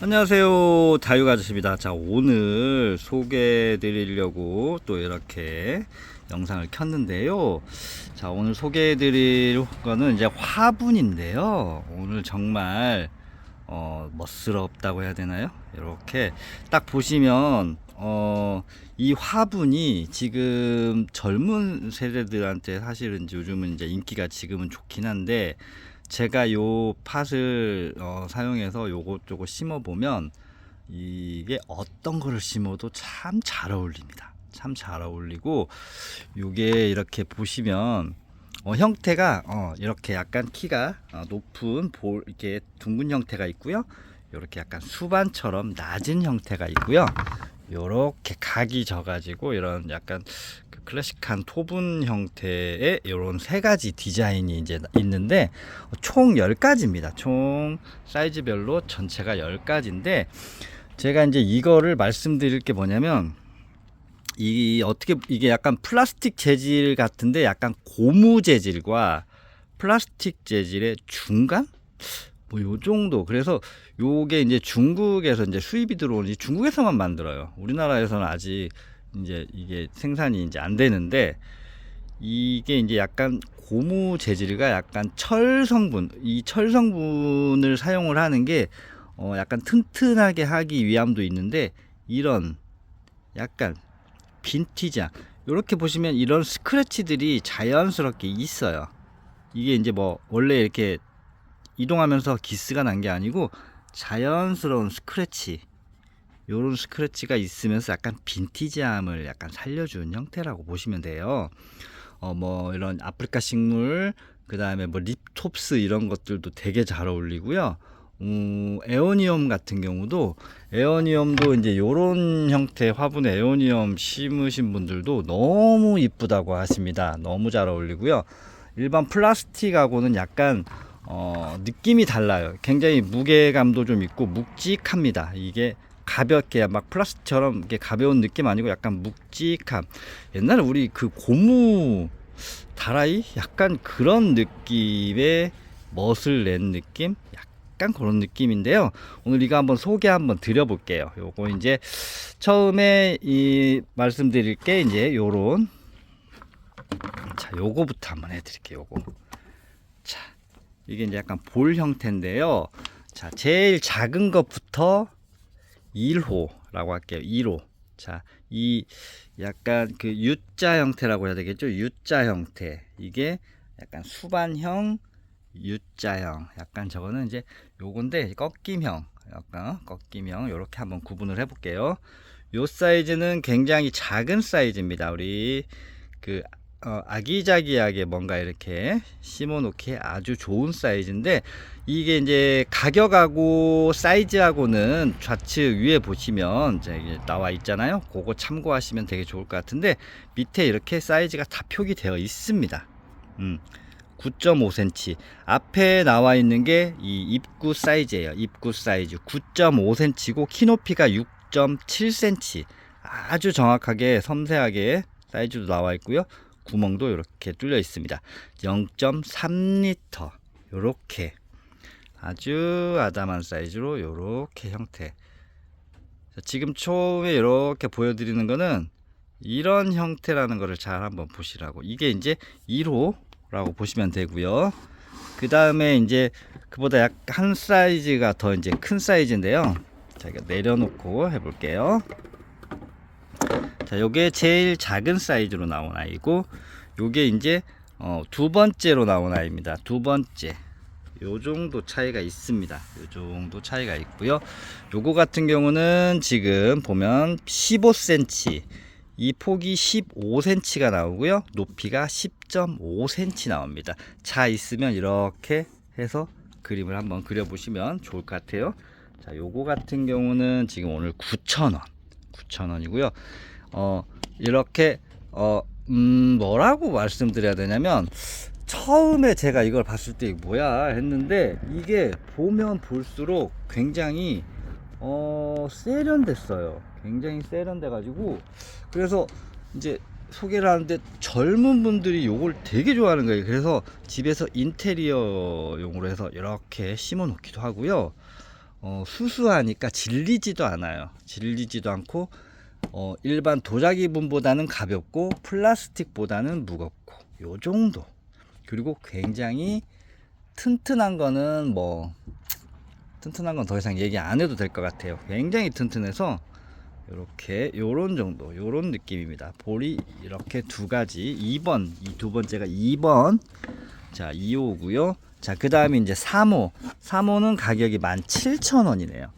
안녕하세요. 아저씨입니다. 자 오늘 소개해 드리려고 또 이렇게 영상을 켰는데요. 자 오늘 소개해 드릴 거는 이제 화분인데요. 오늘 정말 어 멋스럽다고 해야 되나요? 이렇게 딱 보시면 어 이 화분이 지금 젊은 세대들한테 사실은 요즘은 이제 인기가 지금은 좋긴 한데 제가 요 팥을 어, 사용해서 요것 저것 심어 보면 이게 어떤 거를 심어도 참 잘 어울립니다. 참 잘 어울리고 요게 이렇게 보시면 어, 형태가 어, 이렇게 약간 키가 어, 높은 볼 이렇게 둥근 형태가 있고요. 이렇게 약간 수반처럼 낮은 형태가 있고요. 요렇게 각이 져가지고 이런 약간 그 클래식한 토분 형태의 이런 세 가지 디자인이 이제 있는데 총 10가지입니다. 총 사이즈별로 전체가 10가지인데 제가 이제 이거를 말씀드릴 게 뭐냐면 이 어떻게 이게 약간 플라스틱 재질 같은데 약간 고무 재질과 플라스틱 재질의 중간? 뭐요 정도. 그래서 요게 이제 중국에서 이제 수입이 들어오니 중국에서만 만들어요. 우리나라에서는 아직 이제 이게 생산이 이제 안 되는데 이게 이제 약간 고무 재질과 약간 철 성분 이 철 성분을 사용을 하는 게 어 약간 튼튼하게 하기 위함도 있는데 이런 약간 빈티지한 이렇게 보시면 이런 스크래치들이 자연스럽게 있어요. 이게 이제 뭐 원래 이렇게 이동하면서 기스가 난 게 아니고 자연스러운 스크래치 요런 스크래치가 있으면서 약간 빈티지함을 약간 살려준 형태라고 보시면 돼요. 어 뭐 이런 아프리카 식물 그 다음에 뭐 립톱스 이런 것들도 되게 잘 어울리고요. 음, 에오니엄 같은 경우도 에오니엄도 이제 요런 형태 화분에 에오니엄 심으신 분들도 너무 이쁘다고 하십니다. 너무 잘 어울리고요. 일반 플라스틱하고는 약간 어, 느낌이 달라요. 굉장히 무게감도 좀 있고 묵직합니다. 이게 가볍게 막 플라스틱처럼 이게 가벼운 느낌 아니고 약간 묵직함. 옛날에 우리 그 고무 다라이 약간 그런 느낌의 멋을 낸 느낌? 약간 그런 느낌인데요. 오늘 이거 한번 소개 한번 드려볼게요. 요거 이제 처음에 이 말씀드릴 게 이제 요런 자 요거부터 한번 해드릴게요. 요거 자 이게 이제 약간 볼 형태인데요. 자, 제일 작은 것부터 1호라고 할게요. 1호. 자, 이 약간 그 U자 형태라고 해야 되겠죠? U자 형태. 이게 약간 수반형 U자형. 약간 저거는 이제 요건데 꺾임형. 약간 꺾임형. 요렇게 한번 구분을 해 볼게요. 요 사이즈는 굉장히 작은 사이즈입니다. 우리 그 어, 아기자기하게 뭔가 이렇게 심어 놓기 아주 좋은 사이즈인데 이게 이제 가격하고 사이즈하고는 좌측 위에 보시면 이제 나와 있잖아요. 그거 참고하시면 되게 좋을 것 같은데 밑에 이렇게 사이즈가 다 표기되어 있습니다. 음. 9.5cm 앞에 나와 있는 게 이 입구 사이즈예요. 입구 사이즈 9.5cm고 키 높이가 6.7cm 아주 정확하게 섬세하게 사이즈도 나와 있고요. 구멍도 이렇게 뚫려 있습니다. 0.3리터. 요렇게. 아주 아담한 사이즈로 요렇게 형태. 자, 지금 처음에 이렇게 보여드리는 거는 이런 형태라는 거를 잘 한번 보시라고. 이게 이제 1호라고 보시면 되고요. 그 다음에 이제 그보다 약 한 사이즈가 더 이제 큰 사이즈인데요. 제가 내려놓고 해볼게요 자, 요게 제일 작은 사이즈로 나온 아이고, 요게 이제 어, 두 번째로 나온 아이입니다. 두 번째. 요 정도 차이가 있습니다. 요 정도 차이가 있고요. 요거 같은 경우는 지금 보면 15cm, 이 폭이 15cm가 나오고요. 높이가 10.5cm 나옵니다. 자 있으면 이렇게 해서 그림을 한번 그려보시면 좋을 것 같아요. 자, 요거 같은 경우는 지금 오늘 9,000원. 9,000원이고요. 어, 이렇게, 어, 음, 뭐라고 말씀드려야 되냐면, 처음에 제가 이걸 봤을 때 뭐야 했는데, 이게 보면 볼수록 굉장히, 어, 세련됐어요. 굉장히 세련돼 가지고, 그래서 이제 소개를 하는데 젊은 분들이 요걸 되게 좋아하는 거예요. 그래서 집에서 인테리어용으로 해서 이렇게 심어 놓기도 하고요. 어, 수수하니까 질리지도 않아요. 질리지도 않고 어, 일반 도자기분보다는 가볍고 플라스틱보다는 무겁고 요 정도. 그리고 굉장히 튼튼한 거는 뭐 튼튼한 건 더 이상 얘기 안 해도 될 것 같아요. 굉장히 튼튼해서 이렇게 요런 정도 요런 느낌입니다. 볼이 이렇게 두 가지 2번 이 두 번째가 2번 자 2호고요. 자 그 다음에 이제 3호 3호는 가격이 17,000원이네요.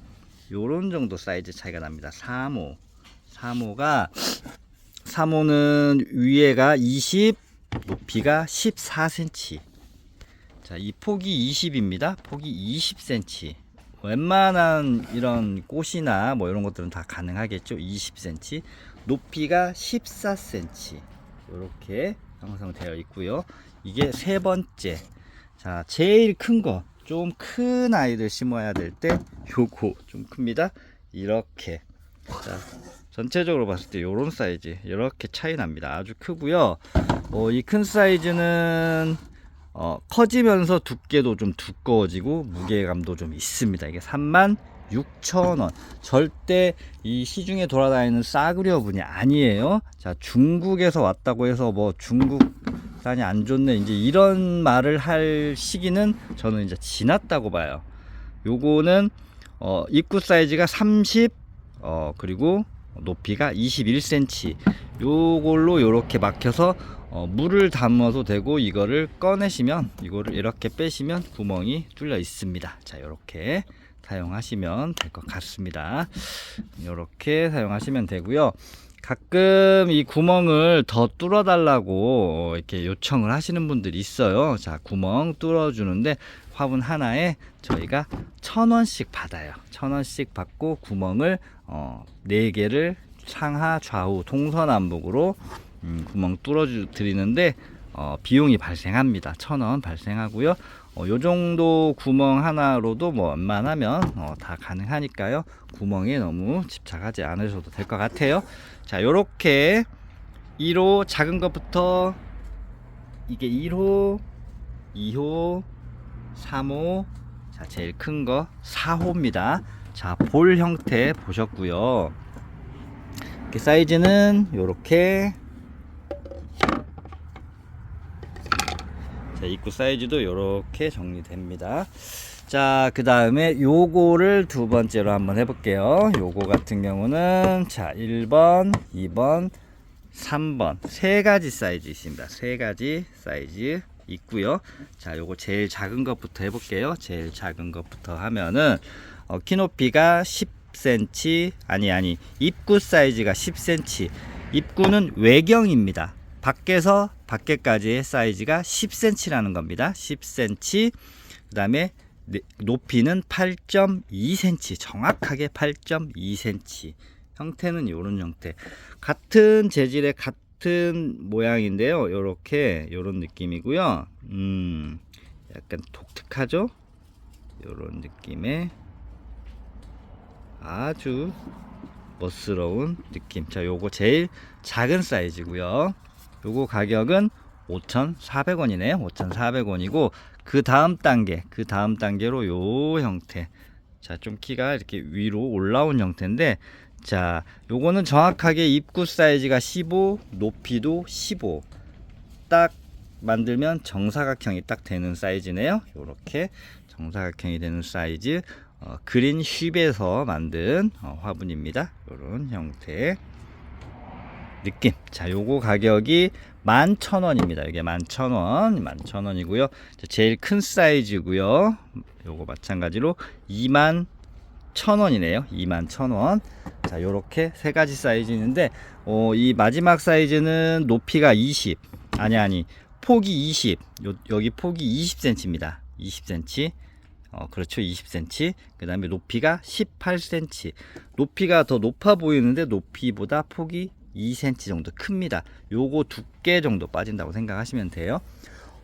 요런 정도 사이즈 차이가 납니다. 3호 3호가 3호는 위에가 20 높이가 14cm 자, 이 폭이 20입니다. 폭이 20cm. 웬만한 이런 꽃이나 뭐 이런 것들은 다 가능하겠죠. 20cm. 높이가 14cm. 이렇게 형성되어 있고요. 이게 세 번째. 자, 제일 큰 거. 좀 큰 아이들 심어야 될 때 요거 좀 큽니다. 이렇게. 자, 전체적으로 봤을 때 이런 사이즈 이렇게 차이 납니다. 아주 크고요. 어, 이 큰 사이즈는 어, 커지면서 두께도 좀 두꺼워지고 무게감도 좀 있습니다. 이게 3만 6천원. 절대 이 시중에 돌아다니는 싸구려 분이 아니에요. 자, 중국에서 왔다고 해서 뭐 중국 산이 안 좋네. 이제 이런 말을 할 시기는 저는 이제 지났다고 봐요. 요거는 어, 입구 사이즈가 30, 어, 그리고 높이가 21cm. 요걸로 요렇게 막혀서 어, 물을 담아도 되고 이거를 꺼내시면 이거를 이렇게 빼시면 구멍이 뚫려 있습니다. 자, 이렇게 사용하시면 될 것 같습니다. 이렇게 사용하시면 되고요. 가끔 이 구멍을 더 뚫어 달라고 이렇게 요청을 하시는 분들이 있어요. 자, 구멍 뚫어 주는데 화분 하나에 저희가 천 원씩 받아요. 천 원씩 받고 구멍을 어, 네 개를 상하 좌우 동서남북으로 음, 구멍 뚫어 드리는데 어, 비용이 발생합니다. 천 원 발생하고요. 어, 요 정도 구멍 하나로도 뭐 웬만하면 어, 다 가능하니까요. 구멍에 너무 집착하지 않으셔도 될 것 같아요. 자, 요렇게 1호 작은 것부터 이게 1호, 2호, 3호, 자, 제일 큰 거 4호입니다. 자, 볼 형태 보셨고요. 이렇게 사이즈는 요렇게 자, 입구 사이즈도 이렇게 정리됩니다. 자, 그 다음에 요거를 두 번째로 한번 해볼게요. 요거 같은 경우는 자, 1번, 2번, 3번 세 가지 사이즈 있습니다. 세 가지 사이즈 있고요. 자, 요거 제일 작은 것부터 해볼게요. 제일 작은 것부터 하면은 어, 키 높이가 10cm 아니 아니 입구 사이즈가 10cm. 입구는 외경입니다. 밖에서 밖에까지의 사이즈가 10cm라는 겁니다. 10cm. 그 다음에 높이는 8.2cm. 정확하게 8.2cm. 형태는 이런 형태. 같은 재질의 같은 모양인데요. 이렇게 이런 느낌이고요. 음, 약간 독특하죠? 이런 느낌의 아주 멋스러운 느낌. 자, 요거 제일 작은 사이즈고요. 요거 가격은 5,400원이네요. 5,400원이고 그 다음 단계, 그 다음 단계로 요 형태. 자, 좀 키가 이렇게 위로 올라온 형태인데 자, 요거는 정확하게 입구 사이즈가 15, 높이도 15. 딱 만들면 정사각형이 딱 되는 사이즈네요. 요렇게 정사각형이 되는 사이즈 어, 그린 쉽에서 만든 어, 화분입니다. 요런 형태. 느낌. 자, 요거 가격이 11,000원입니다. 이게 11,000원, 11,000원이고요. 제일 큰 사이즈고요. 요거 마찬가지로 2만 1,000원이네요. 2만 1,000원. 자, 요렇게 세 가지 사이즈 있는데 어, 이 마지막 사이즈는 높이가 20. 아니 아니. 폭이 20. 요, 여기 폭이 20cm입니다. 20cm. 어, 그렇죠. 20cm. 그 다음에 높이가 18cm. 높이가 더 높아 보이는데 높이보다 폭이 2cm 정도 큽니다. 요거 두께 정도 빠진다고 생각하시면 돼요.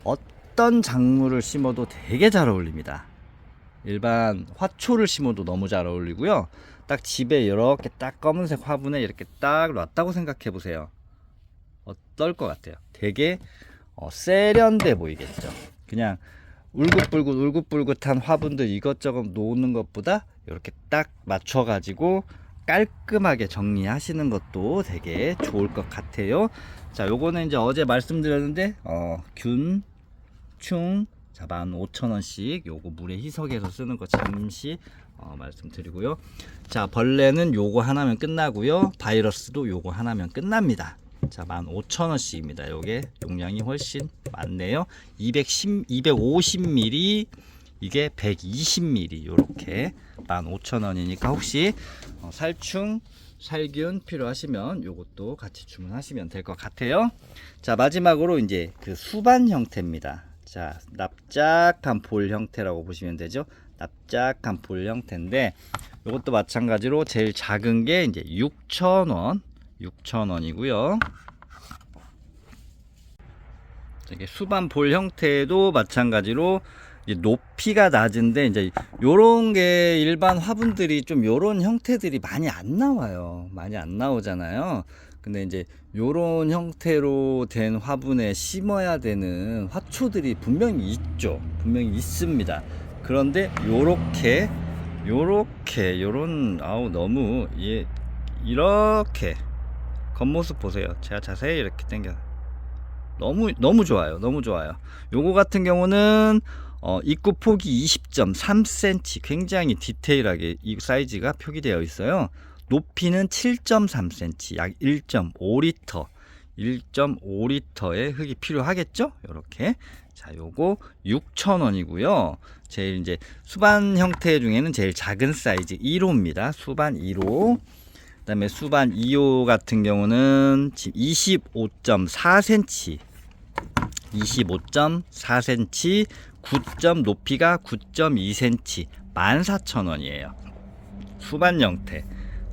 어떤 작물을 심어도 되게 잘 어울립니다. 일반 화초를 심어도 너무 잘 어울리고요. 딱 집에 이렇게 딱 검은색 화분에 이렇게 딱 놨다고 생각해 보세요. 어떨 것 같아요? 되게 어, 세련돼 보이겠죠. 그냥 울긋불긋 울긋불긋한 화분들 이것저것 놓는 것보다 이렇게 딱 맞춰 가지고 깔끔하게 정리하시는 것도 되게 좋을 것 같아요. 자, 요거는 이제 어제 말씀드렸는데 어, 균, 충, 자, 15,000원씩 요거 물에 희석해서 쓰는 거 잠시 어, 말씀드리고요. 자, 벌레는 요거 하나면 끝나고요. 바이러스도 요거 하나면 끝납니다. 자, 15,000원씩입니다. 요게 용량이 훨씬 많네요. 210, 250ml 이게 120ml 요렇게 15,000원이니까 혹시 어, 살충 살균 필요하시면 요것도 같이 주문하시면 될 것 같아요. 자, 마지막으로 이제 그 수반 형태입니다. 자, 납작한 볼 형태라고 보시면 되죠. 납작한 볼 형태인데 이것도 마찬가지로 제일 작은 게 이제 6,000원, 6,000원이고요. 이게 수반 볼 형태도 마찬가지로 높이가 낮은데 이제 요런 게 일반 화분들이 좀 요런 형태들이 많이 안 나와요. 많이 안 나오잖아요. 근데 이제 요런 형태로 된 화분에 심어야 되는 화초들이 분명히 있죠. 분명히 있습니다. 그런데 요렇게 요렇게 요런 아우 너무 예 이렇게 겉모습 보세요. 제가 자세히 이렇게 당겨 너무 너무 좋아요. 너무 좋아요. 요거 같은 경우는 어, 입구 폭이 20.3cm 굉장히 디테일하게 이 사이즈가 표기되어 있어요. 높이는 7.3cm 약 1.5리터 1.5리터의 흙이 필요하겠죠? 이렇게 자 요거 6,000원이고요. 제일 이제 수반 형태 중에는 제일 작은 사이즈 1호입니다. 수반 1호 그다음에 수반 2호 같은 경우는 지금 25.4cm 25.4cm 9점 높이가 9.2cm 14,000원이에요. 수반 형태.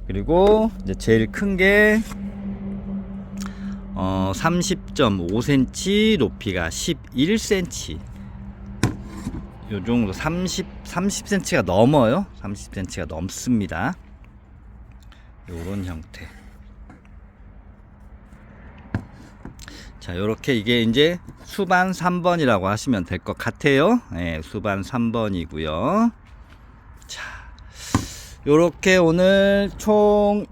그리고 이제 제일 큰 게 어, 30.5cm 높이가 11cm. 요 정도 30 30cm가 넘어요. 30cm가 넘습니다. 요런 형태. 자, 요렇게 이게 이제 수반 3번이라고 하시면 될 것 같아요. 예, 수반 3번이고요. 자, 요렇게 오늘 총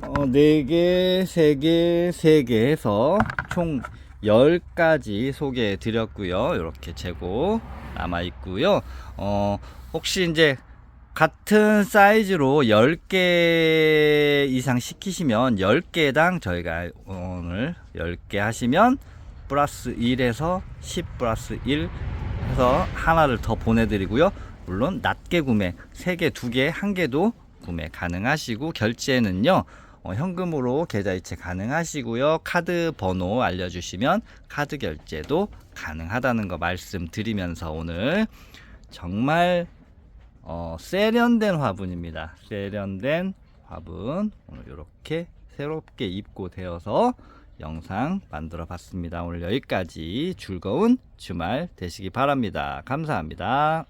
어, 4개, 3개, 3개 해서 총 10가지 소개해 드렸고요. 이렇게 재고 남아 있고요. 어, 혹시 이제 같은 사이즈로 10개 이상 시키시면 10개당 저희가 오늘 10개 하시면 플러스 1에서 10 플러스 1 해서 하나를 더 보내드리고요. 물론 낮게 구매 3개, 2개, 1개도 구매 가능하시고 결제는요. 어, 현금으로 계좌이체 가능하시고요. 카드 번호 알려주시면 카드 결제도 가능하다는 거 말씀드리면서 오늘 정말 어, 세련된 화분입니다. 세련된 화분 오늘 이렇게 새롭게 입고 되어서 영상 만들어 봤습니다. 오늘 여기까지 즐거운 주말 되시기 바랍니다. 감사합니다.